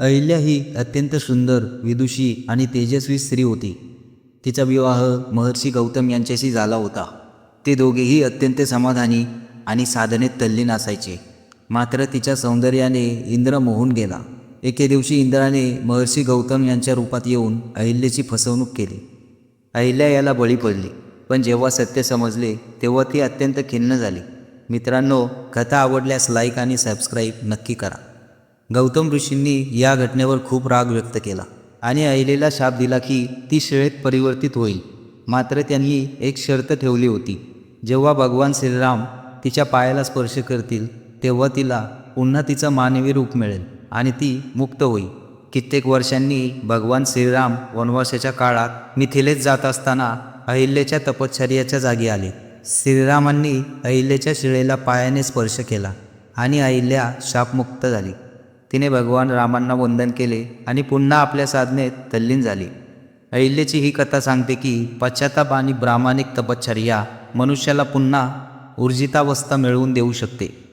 अहिल्या ही अत्यंत सुंदर विदुषी आणि तेजस्वी स्त्री होती. तिचा विवाह महर्षी गौतम यांच्याशी झाला होता. ते दोघेही अत्यंत समाधानी आणि साधनेत तल्लीन असायचे. मात्र तिच्या सौंदर्याने इंद्र मोहून गेला. एके दिवशी इंद्राने महर्षी गौतम यांच्या रूपात येऊन अहिल्याची फसवणूक केली. अहिल्या याला बळी पडली पण जेव्हा सत्य समजले तेव्हा ती अत्यंत खिन्न झाली. मित्रांनो कथा आवडल्यास लाईक आणि सबस्क्राईब नक्की करा. गौतम ऋषींनी या घटनेवर खूप राग व्यक्त केला आणि आईलेला शाप दिला की ती शिळेत परिवर्तित होईल. मात्र त्यांनी एक शर्त ठेवली होती. जेव्हा भगवान श्रीराम तिच्या पायाला स्पर्श करतील तेव्हा तिला पुन्हा तिचं मानवी रूप मिळेल आणि ती मुक्त होईल. कित्येक वर्षांनी भगवान श्रीराम वनवासाच्या काळात मिथिलेत जात असताना अहिल्याच्या तपश्चर्याच्या जागी आले. श्रीरामांनी अहिल्याच्या शिळेला पायाने स्पर्श केला आणि अहिल्या शापमुक्त झाली. तिने भगवान रामांना वंदन केले आणि पुन्हा आपल्या साधनेत तल्लीन झाली. अहिल्याची ही कथा सांगते की पश्चाताप आणि प्रामाणिक तपश्चर्या मनुष्याला पुन्हा ऊर्जितावस्था मिळवून देऊ शकते.